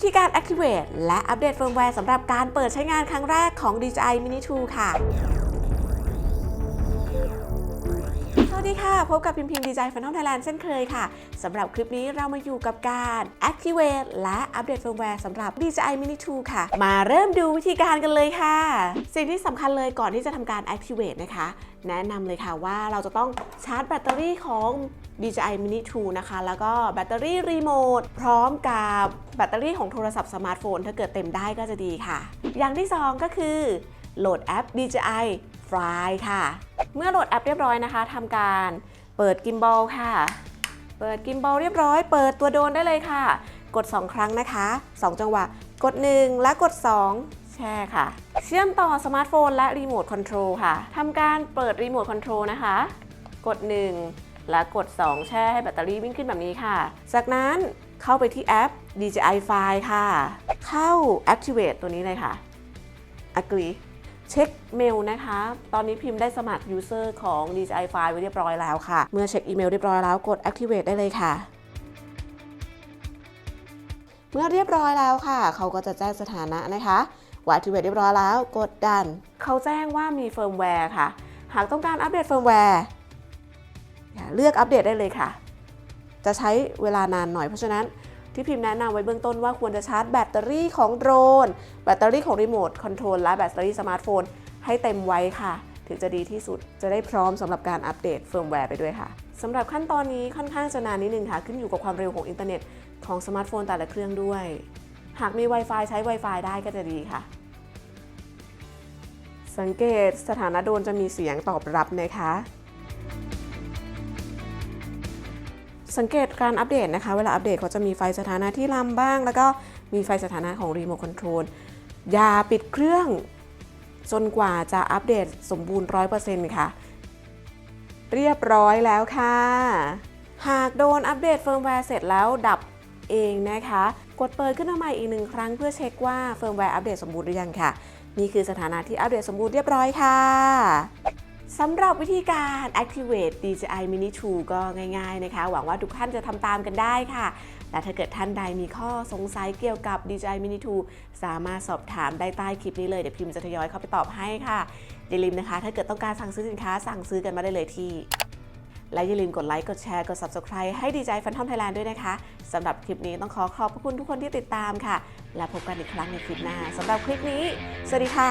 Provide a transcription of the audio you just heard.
วิธีการ activate และอัปเดตเฟิร์มแวร์สำหรับการเปิดใช้งานครั้งแรกของ DJI Mini 2 ค่ะ สวัสดีค่ะ พบกับพิมพิมดีใจฟันทอมไทยแลนด์เช่นเคยค่ะสำหรับคลิปนี้เรามาอยู่กับการ activate และอัปเดตเฟิร์มแวร์สำหรับ DJI Mini 2 ค่ะ มาเริ่มดูวิธีการกันเลยค่ะ สิ่งที่สำคัญเลยก่อนที่จะทำการ activate นะคะ แนะนำเลยค่ะว่าเราจะต้องชาร์จแบตเตอรี่ของ DJI Mini 2 นะคะ แล้วก็แบตเตอรี่รีโมทพร้อมกับแบตเตอรี่ของโทรศัพท์สมาร์ทโฟน ถ้าเกิดเต็มได้ก็จะดีค่ะ อย่างที่ 2 ก็คือ โหลดแอป DJI Fly ค่ะ เมื่อโหลดแอปเรียบร้อยนะคะทำการเปิดกิมบอลค่ะ เปิดกิมบอลเรียบร้อย เปิดตัวโดรนได้เลยค่ะ กด 2 ครั้งนะคะ 2 จังหวะ กด 1 และกด 2แช่ค่ะ เชื่อมต่อสมาร์ทโฟนและรีโมทคอนโทรลค่ะ ทำการเปิดรีโมทคอนโทรลนะคะ กด 1 และกด 2 แช่ให้แบตเตอรี่วิ่งขึ้นแบบนี้ค่ะ จากนั้นเข้าไปที่แอป DJI File ค่ะ เข้า Activate ตัวนี้เลยค่ะ Agree เช็คเมลนะคะ ตอนนี้พิมพ์ได้สมัคร User ของ DJI File ไว้เรียบร้อยแล้วค่ะ เมื่อเช็คอีเมลเรียบร้อยแล้วกด Activate ได้เลยค่ะ เมื่อเรียบร้อยแล้วค่ะ เขาก็จะแจ้งสถานะนะคะว่า Activate เรียบร้อยแล้ว กดดัน เขาแจ้งว่ามีเฟิร์มแวร์ค่ะ หากต้องการอัปเดตเฟิร์มแวร์ เลือกอัปเดตได้เลยค่ะ จะใช้เวลานานหน่อยเพราะฉะนั้นที่พิมพ์แนะนำไว้เบื้องต้นว่าควรจะชาร์จแบตเตอรี่ของโดรน แบตเตอรี่ของรีโมทคอนโทรลและแบตเตอรี่สมาร์ทโฟน ให้เต็มไว้ค่ะ ถึงจะดีที่สุดจะได้พร้อมสำหรับการอัปเดตเฟิร์มแวร์ไปด้วยค่ะสำหรับขั้นตอนนี้ค่อนข้างจะนานนิดนึงค่ะ ขึ้นอยู่กับความเร็วของอินเทอร์เน็ตของสมาร์ทโฟนแต่ละเครื่องด้วย หากมี Wi-Fi ใช้ Wi-Fi ได้ก็จะดีค่ะ สังเกตสถานะโดรนจะมีเสียงตอบรับนะคะ สังเกตการอัปเดตนะคะ เวลาอัปเดตเขาจะมีไฟสถานะที่ลำบ้าง แล้วก็มีไฟสถานะของรีโมทคอนโทรลอย่าปิดเครื่องจนกว่าจะอัปเดตสมบูรณ์ 100%ค่ะ เรียบร้อยแล้วค่ะ หากโดนอัปเดตเฟิร์มแวร์เสร็จแล้วดับเองนะคะ กดเปิดขึ้นมาใหม่อีกหนึ่งครั้งเพื่อเช็คว่าเฟิร์มแวร์อัปเดตสมบูรณ์หรือยังค่ะ นี่คือสถานะที่อัปเดตสมบูรณ์เรียบร้อยค่ะ สำหรับวิธีการ activate DJI Mini 2 ก็ง่ายๆนะคะ หวังว่าทุกท่านจะทำตามกันได้ค่ะ และถ้าเกิดท่านใดมีข้อสงสัยเกี่ยวกับ DJI Mini 2 สามารถสอบถามได้ใต้คลิปนี้เลย เดี๋ยวพิมพ์จะทยอยเข้าไปตอบให้ค่ะอย่าลืมนะคะ ถ้าเกิดต้องการสั่งซื้อสินค้าสั่งซื้อกันมาได้เลยที่ และอย่าลืมกดไลค์กดแชร์กด Subscribe ให้ DJI Phantom Thailand ด้วยนะคะสำหรับคลิปนี้ต้องขอขอบพระคุณทุกคนที่ติดตามค่ะ และพบกันอีกครั้งในคลิปหน้าสำหรับคลิปนี้ สวัสดีค่ะ